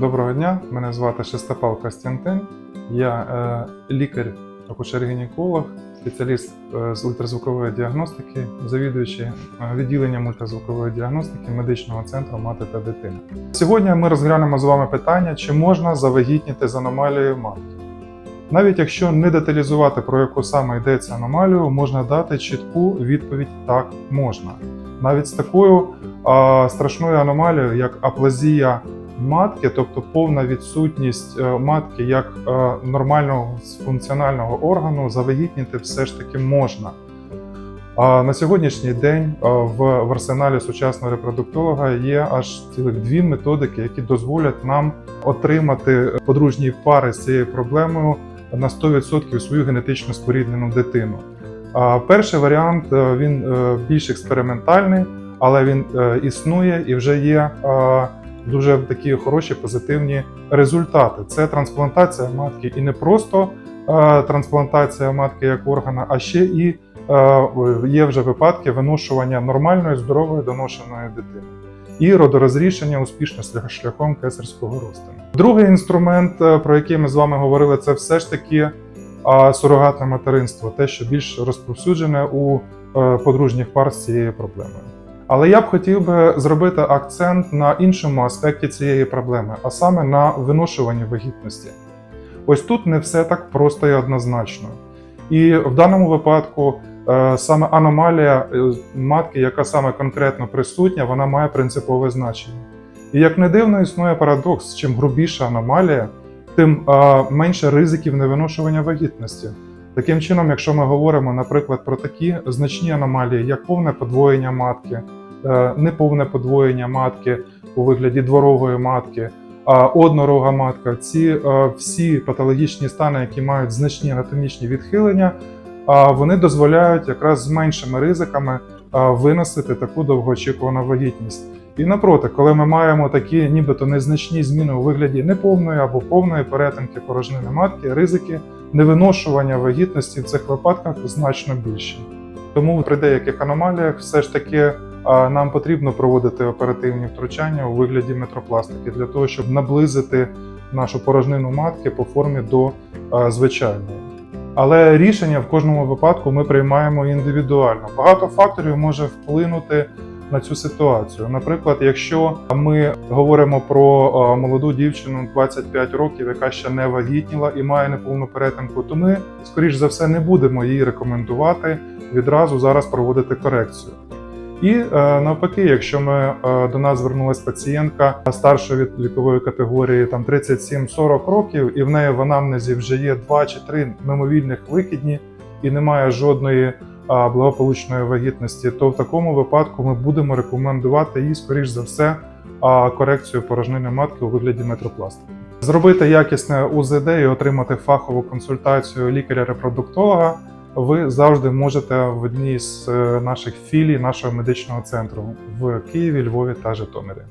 Доброго дня, мене звати Шестопал Костянтин. Я е, лікар, акушер-гінеколог, спеціаліст е, з ультразвукової діагностики, завідуючий е, відділенням ультразвукової діагностики медичного центру мати та дитина. Сьогодні ми розглянемо з вами питання, чи можна завагітніти з аномалією матки. Навіть якщо не деталізувати, про яку саме йдеться аномалію, можна дати чітку відповідь так можна. Навіть з такою а, страшною аномалією, як аплазія матки, тобто повна відсутність е, матки як е, нормального функціонального органу, завагітніти все ж таки можна. А на сьогоднішній день е, в арсеналі сучасного репродуктолога є аж цілих дві методики, які дозволять нам отримати подружні пари з цією проблемою на 100% свою генетично споріднену дитину. Перший варіант він більш експериментальний, але він існує і вже є дуже такі хороші позитивні результати. Це трансплантація матки, і не просто е, трансплантація матки як органа, а ще і е, є вже випадки виношування нормальної, здорової доношеної дитини. І родорозрішення успішно шлях- шляхом кесарського розтину. Другий інструмент, е, про який ми з вами говорили, це все ж таки сурогатне материнство, те, що більш розповсюджене у подружніх пар з цією проблемою. Але я б хотів би зробити акцент на іншому аспекті цієї проблеми, а саме на виношуванні вагітності. Ось тут не все так просто і однозначно. І в даному випадку е, саме аномалія е, матки, яка саме конкретно присутня, вона має принципове значення. І як не дивно, існує парадокс: чим грубіша аномалія, тим е, менше ризиків невиношування вагітності. Таким чином, якщо ми говоримо, наприклад, про такі значні аномалії, як повне подвоєння матки, неповне подвоєння матки у вигляді дворогої матки, однорога матка, ці е, всі патологічні стани, які мають значні анатомічні відхилення, вони дозволяють якраз з меншими ризиками виносити таку довгоочікувану вагітність. І напроти, коли ми маємо такі нібито незначні зміни у вигляді неповної або повної перетинки порожнини матки, ризики невиношування вагітності в цих випадках значно більші. Тому при деяких аномаліях все ж таки нам потрібно проводити оперативні втручання у вигляді метропластики для того, щоб наблизити нашу порожнину матки по формі до звичайної. Але рішення в кожному випадку ми приймаємо індивідуально. Багато факторів може вплинути на цю ситуацію. Наприклад, якщо ми говоримо про молоду дівчину 25 років, яка ще не вагітніла і має неповну перетинку, то ми, скоріш за все, не будемо їй рекомендувати відразу зараз проводити корекцію. І е, навпаки, якщо ми е, до нас звернулася пацієнтка старшої від вікової категорії, там 37-40 років, і в неї в анамнезі вже є 2 чи 3 мимовільних викидні і немає жодної благополучної вагітності, то в такому випадку ми будемо рекомендувати їй, скоріш за все, корекцію порожнини матки у вигляді метропластики. Зробити якісне УЗД і отримати фахову консультацію лікаря-репродуктолога ви завжди можете в одній з е, наших філій нашого медичного центру в Києві, Львові та Житомирі.